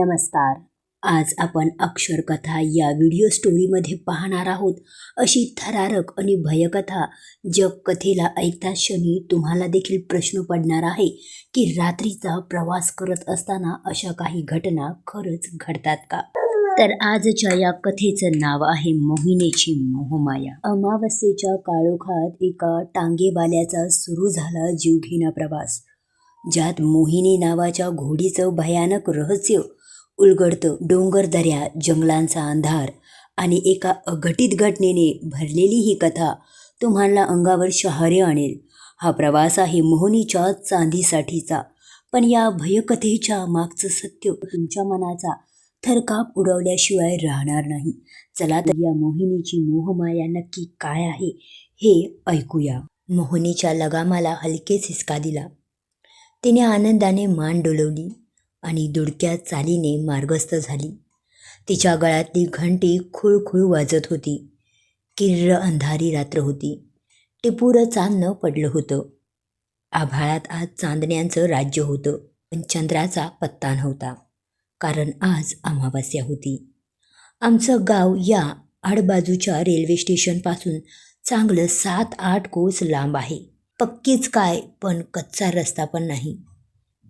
नमस्कार. आज आपण अक्षरकथा या व्हिडिओ स्टोरीमध्ये पाहणार आहोत. अशी थरारक आणि भयकथा जग कथेला ऐकता क्षणी तुम्हाला देखील प्रश्न पडणार आहे की रात्रीचा प्रवास करत असताना अशा काही घटना खरंच घडतात का? तर आजच्या या कथेचं नाव आहे मोहिनीची मोहमाया. अमावस्येच्या काळोखात एका टांगेबाल्याचा सुरू झाला जीवघेणा प्रवास. ज्यात मोहिनी नावाच्या घोडीचं भयानक रहस्य उलगडतं डोंगर दऱ्या जंगलांचा अंधार आणि एका अघटित घटनेने भरलेली ही कथा तुम्हाला अंगावर शहारे आणेल. हा प्रवास आहे मोहनीच्या चांदीसाठीचा. पण या भयकथेच्या मागचं सत्य तुमच्या मनाचा थरकाप उडवल्याशिवाय राहणार नाही. चला तर या मोहिनीची मोहमाया नक्की काय आहे हे ऐकूया. मोहिनीच्या लगामाला हलकेच हिसका दिला. तिने आनंदाने मान डोलवली. आणि दुडक्या चालीने मार्गस्थ झाली. तिच्या गळ्यातली घंटी खुळखुळ वाजत होती. किर्र अंधारी रात्र होती. टिपूर चांदणं पडलं होतं. आभाळात आज चांदण्यांचं राज्य होतं पण चंद्राचा पत्ता नव्हता कारण आज अमावास्या होती. आमचं गाव या आडबाजूच्या रेल्वे स्टेशनपासून चांगलं सात आठ कोस लांब आहे. पक्कीच काय पण कच्चा रस्ता पण नाही.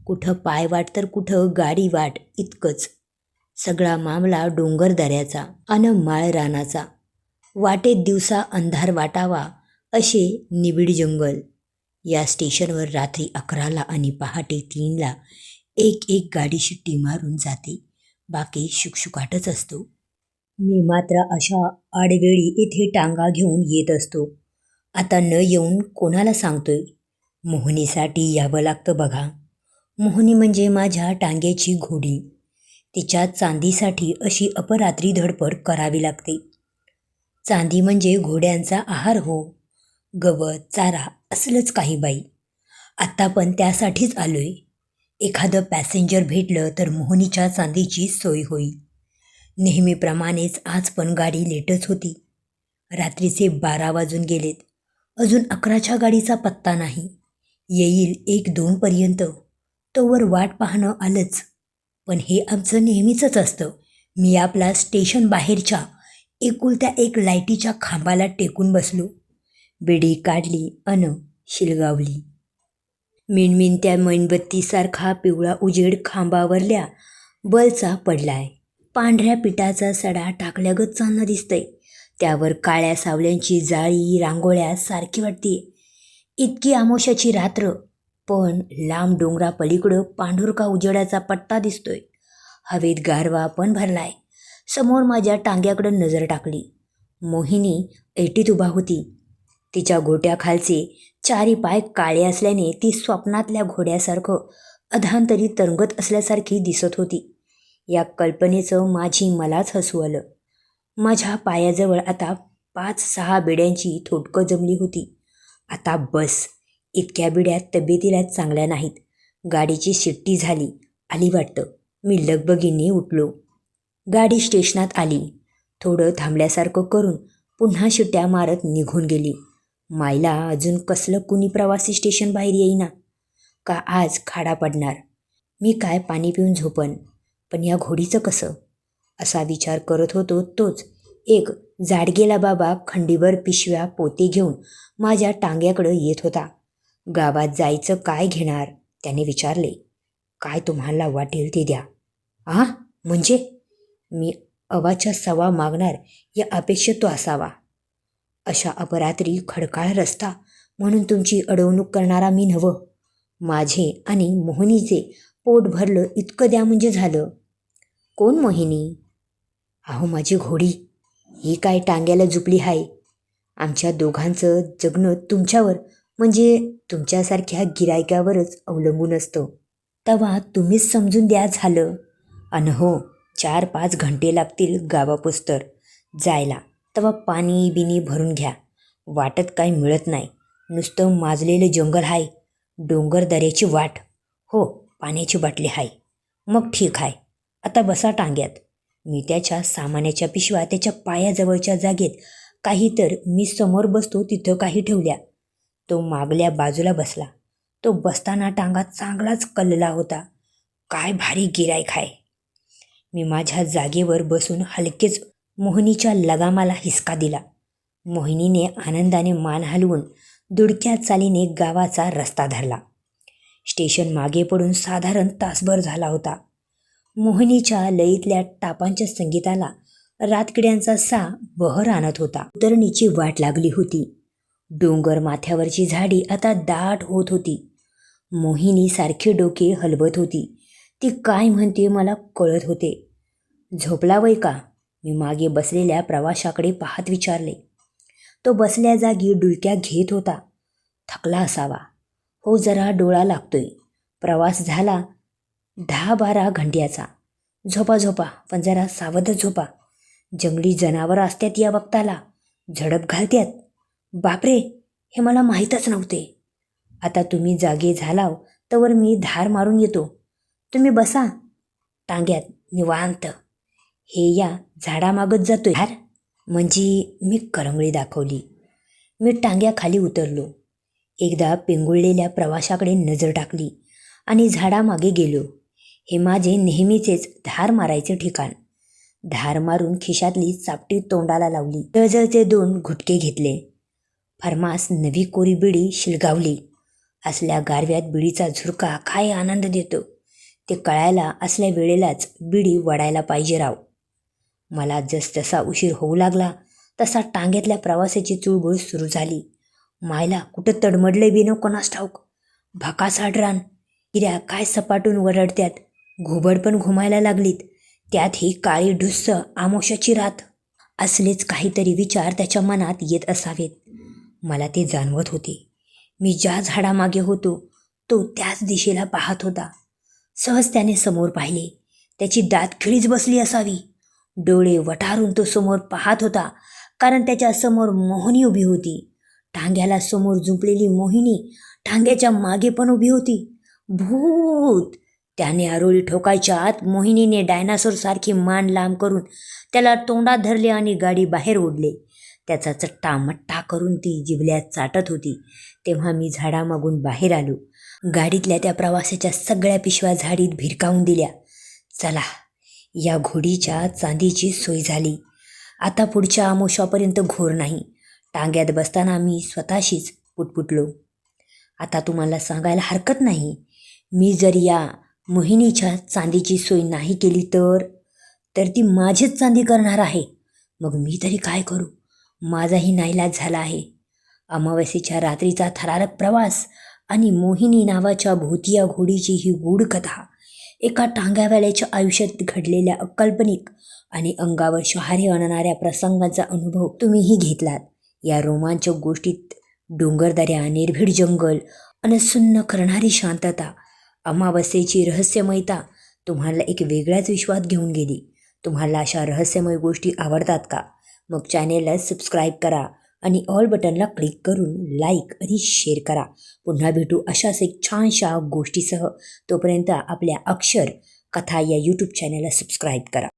कुठं पाय वाट तर कुठं गाडी वाट इतकंच. सगळा मामला डोंगर दऱ्याचा अन माळ रानाचा. वाटेत दिवसा अंधार वाटावा असे निबिड जंगल. या स्टेशनवर रात्री अकराला आणि पहाटे तीनला एक एक गाडी शिट्टी मारून जाते. बाकी शुकशुकाटच असतो. मी मात्र अशा आडवेळी इथे टांगा घेऊन येत असतो. आता न येऊन कोणाला सांगतोय? मोहनीसाठी यावं लागतं बघा. मोहनी म्हणजे माझ्या टांग्याची घोडी. तिच्या चांदीसाठी अशी अपरात्री धडपड करावी लागते. चांदी म्हणजे घोड्यांचा आहार हो. गवत चारा असलंच काही बाई. आत्ता पण त्यासाठीच आलोय. एखादं पॅसेंजर भेटलं तर मोहनीच्या चांदीची सोय होईल. नेहमीप्रमाणेच आज पण गाडी लेटच होती. रात्रीचे बारा वाजून गेलेत. अजून अकराच्या गाडीचा पत्ता नाही. येईल एक दोनपर्यंत तोवर वाट पाहणं आलंच. पण हे आमचं नेहमीचंच असतं. मी आपला स्टेशन बाहेरच्या एकुलत्या एक लाईटीच्या खांबाला टेकून बसलो. बेडी काढली अन शिलगावली. मिणमिणत्या मेणबत्तीसारखा पिवळा उजेड खांबावरल्या बलचा पडलाय. पांढऱ्या पिठाचा सडा टाकल्यागत चालणं दिसतंय. त्यावर काळ्या सावल्यांची जाळी रांगोळ्या सारखी वाटते इतकी आमोशाची रात्र पण लांब डोंगरापलीकडं पांढुरका उजेडाचा पट्टा दिसतोय. हवेत गारवा पण भरलाय. समोर माझ्या टांग्याकडं नजर टाकली. मोहिनी ऐटीत उभा होती. तिच्या गोट्याखालचे चारी पाय काळे असल्याने ती स्वप्नातल्या घोड्यासारखं अधांतरी तरंगत असल्यासारखी दिसत होती. या कल्पनेचं माझी मलाच हसू आलं. माझ्या पायाजवळ आता पाच सहा बेड्यांची थोटकं जमली होती. आता बस. इतक्या बिड्यात तब्येतीला चांगल्या नाहीत. गाडीची शिट्टी झाली. आली वाटतं. मी लगबगीने उठलो. गाडी स्टेशनात आली. थोडं थांबल्यासारखं करून पुन्हा शिट्ट्या मारत निघून गेली. मायला अजून कसलं कुणी प्रवासी स्टेशन बाहेर येईना. का आज खाडा पडणार? मी काय पाणी पिऊन झोपन? पण या घोडीचं कसं? असा विचार करत होतो तोच. एक जाडगेला बाबा खंडीभर पिशव्या पोते घेऊन माझ्या टांग्याकडं येत होता. गावात जायचं काय घेणार? त्याने विचारले. काय तुम्हाला वाटेल ते द्या. आ? म्हणजे? मी अवाच्या सवा मागणार या अपेक्षेत तो असावा. अशा अपरात्री खडकाळ रस्ता म्हणून तुमची अडवणूक करणारा मी नवं माझे आणि मोहिनीचे पोट भरलं इतकं द्या म्हणजे झालं. कोण मोहिनी? अहो माझी घोडी. ही काय टांग्याला झुपली आहे आमच्या दोघांचं जगणं तुमच्यावर म्हणजे तुमच्यासारख्या गिरायकावरच अवलंबून असतं. तेव्हा तुम्हीच समजून द्या झालं. अन हो चार पाच घंटे लागतील गावापुस्तर. जायला. तेव्हा पाणी बिनी भरून घ्या. वाटत काही मिळत नाही. नुसतं माजलेलं जंगल आहे डोंगर दऱ्याची वाट. हो पाण्याची बाटली आहे मग ठीक आहे आता बसा टांग्यात. मी त्याच्या सामान्याच्या पिशव्या त्याच्या पायाजवळच्या जागेत. काही तर मी समोर बसतो तिथं काही ठेवल्या. तो मागल्या बाजूला बसला. तो बसताना टांगा चांगलाच कल्लला होता. काय भारी गिरायक आहे. मी माझ्या जागेवर बसून हलकेच मोहिनीच्या लगामाला हिसका दिला. मोहिनीने आनंदाने मान हलवून दुडक्या चालीने गावाचा रस्ता धरला. स्टेशन मागे पडून साधारण तासभर झाला होता. मोहिनीच्या लईतल्या टापांच्या संगीताला रातकिड्यांचा सा बहर आणत होता. उतरणीची वाट लागली होती. डोंगर माथ्यावरची झाडी आता दाट होत होती. मोहिनी सारखी डोके हलवत होती. ती काय म्हणते मला कळत होते. झोपला वय का? मी मागे बसलेल्या प्रवाशाकडे पाहत विचारले. तो बसल्या जागी डुलक्या घेत होता. थकला असावा. हो जरा डोळा लागतोय. प्रवास झाला दहा बारा घंट्याचा. झोपा झोपा पण जरा सावधच झोपा. जंगली जनावरं असतात या वक्ताला. झडप घालत्यात. बापरे हे मला माहीतच नव्हते. आता तुम्ही जागे झालाव तर मी धार मारून येतो. तुम्ही बसा. टांग्यात निवांत. हे या झाडामागत जातोय. धार? म्हणजे मी करंगळी दाखवली. मी टांग्याखाली उतरलो. एकदा पेंगुळलेल्या प्रवाशाकडे नजर टाकली आणि झाडामागे गेलो. हे माझे नेहमीचेच धार मारायचे ठिकाण. धार मारून खिशातली चापटी तोंडाला लावली. जळजळचे दोन घुटके घेतले. फार्मास नवी कोरी बिडी शिलगावली. असल्या गारव्यात बिडीचा झुरका काय आनंद देतो? ते कळायला असल्या वेळेलाच बिडी वडायला पाहिजे राव. मला जसजसा उशीर होऊ लागला तसा टांग्यातल्या प्रवासाची चुळबुळ सुरू झाली. मायला कुठं तडमडले बिनो कोणास ठाऊक? भकास रान हिऱ्या काय सपाटून वरडत्यात? घुबड पण घुमायला लागलीत. त्यात ही काळी ढुस्स आमोशाची रात. असलेच काहीतरी विचार त्याच्या मनात येत असावेत. मला ते जाणवत होते. मी ज्या झाडामागे होतो तो त्याच दिशेला पाहत होता. सहज त्याने समोर पाहिले. त्याची दात खिळीच बसली असावी. डोळे वटारून तो समोर पाहत होता कारण त्याच्यासमोर मोहिनी उभी होती. टांग्याला समोर झुंपलेली मोहिनी टांग्याच्या मागे पण उभी होती. भूत! त्याने आरोळी ठोकायच्या आत मोहिनीने डायनासोरसारखी मान लांब करून त्याला तोंडात धरले आणि गाडी बाहेर ओढले. त्याचा चट्टा मट्टा करून ती जिबल्यात चाटत होती. तेव्हा मी झाडामागून बाहेर आलो. गाडीतल्या त्या प्रवासाच्या सगळ्या पिशव्या झाडीत भिरकावून दिल्या. चला या घोडीच्या चांदीची सोय झाली. आता पुढच्या आमोशापर्यंत घोर नाही. टांग्यात बसताना मी स्वतःशीच पुटपुटलो. आता तुम्हाला सांगायला हरकत नाही. मी जर या मोहिनीच्या चांदीची सोय नाही केली तर तर ती माझीच चांदी करणार आहे. मग मी तरी काय करू? माझाही नाईलाज झाला आहे. अमावस्येच्या रात्रीचा थरारक प्रवास आणि मोहिनी नावाच्या भूतिया घोडीची ही गूढ कथा एका टांग्यावाल्याच्या आयुष्यात घडलेल्या अकल्पनिक आणि अंगावर शहारे आणणाऱ्या प्रसंगाचा अनुभव तुम्हीही घेतलात. या रोमांचक गोष्टीत डोंगरदऱ्या निर्भीड जंगल अनसुन्न करणारी शांतता अमावस्येची रहस्यमयता तुम्हाला एक वेगळ्याच विश्वात घेऊन गेली. तुम्हाला अशा रहस्यमय गोष्टी आवडतात का? मग चॅनेलला सबस्क्राईब करा आणि ऑल बटनला क्लिक करून लाईक आणि शेअर करा. पुन्हा भेटू अशाच एक छानशा गोष्टीसह. तोपर्यंत आपल्या अक्षर कथा या यूट्यूब चॅनलला सबस्क्राईब करा.